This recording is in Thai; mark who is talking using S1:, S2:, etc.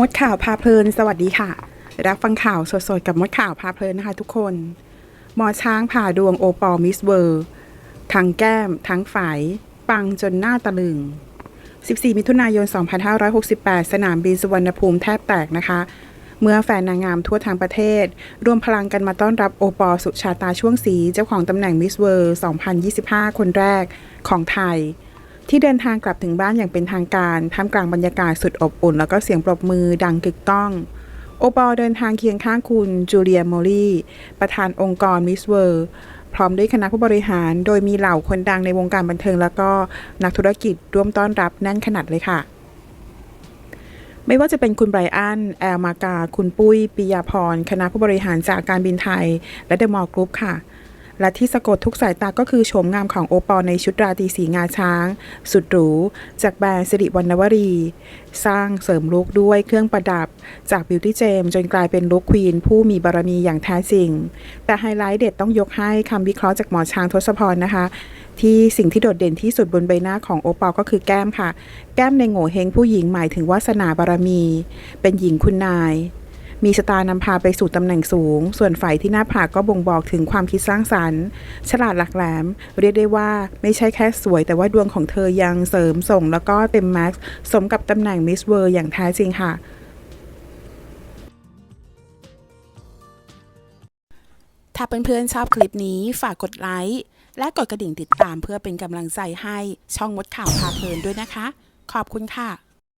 S1: มดข่าวพาเพลิน สวัสดีค่ะ รับฟังข่าวสดๆ กับมดข่าวพาเพลินนะคะทุกคน หมอช้างผ่าดวงโอปอลมิสเวอร์ ทั้งแก้ม ทั้งฝาย ปังจนหน้าตะลึง 14 มิถุนายน 2568 สนามบินสุวรรณภูมิแทบแตกนะคะ เมื่อแฟนนางงามทั่วทางประเทศ รวมพลังกันมาต้อนรับโอปอลสุชาตาช่วงสีเจ้าของตำแหน่งมิสเวอร์ 2025 คนแรกของไทย ที่เดินทางกลับถึงบ้านอย่างเป็นทางการท่ามกลางบรรยากาศสุดอบอุ่น แล้วก็เสียงปรบมือดังกึกก้อง โอปอลเดินทางเคียงข้างคุณจูเลียโมลีประธานองค์กรมิสเวิร์พร้อมด้วยคณะผู้บริหาร โดยมีเหล่าคนดังในวงการบันเทิง แล้วก็นักธุรกิจร่วมต้อนรับแน่นขนาดเลยค่ะ ไม่ว่าจะเป็นคุณไบรอัน แอลมากา คุณปุ้ยปิยาพร คณะผู้บริหารจากการบินไทย และเดอะมอลล์กรุ๊ปค่ะ และที่สะกดทุกสายตาก็คือโฉมงามของโอปอลในชุดราตรีสีงาช้าง สุดหรู จากแบรนด์สิริวรรณวรี สร้างเสริมลุคด้วยเครื่องประดับ จากบิวตี้เจมจนกลายเป็นลุคควีนผู้มีบารมีอย่างแท้จริง แต่ไฮไลท์เด็ดต้องยกให้คำวิเคราะห์จากหมอช้างทศพรนะคะที่สิ่งที่โดดเด่นที่สุดบนใบหน้าของโอปอลก็คือแก้มค่ะ แก้มในโง่เฮงผู้หญิงหมายถึงวาสนาบารมี เป็นหญิงคุณนาย มีสตาร์นำพาไปสู่ตำแหน่งสูง ส่วนฝ่ายที่หน้าผากก็บ่งบอกถึงความคิดสร้างสรรค์ ฉลาดหลักแหลม เรียกได้ว่าไม่ใช่แค่สวย แต่ว่าดวงของเธอยังเสริมส่ง แล้วก็เต็มแม็กซ์สมกับตำแหน่งมิสเวอร์อย่างแท้จริงค่ะถ้าเพื่อนๆชอบคลิปนี้ฝากกดไลค์และกดกระดิ่งติดตามเพื่อเป็นกำลังใจให้ช่องมดข่าวพาเพลินด้วยนะคะ ขอบคุณค่ะ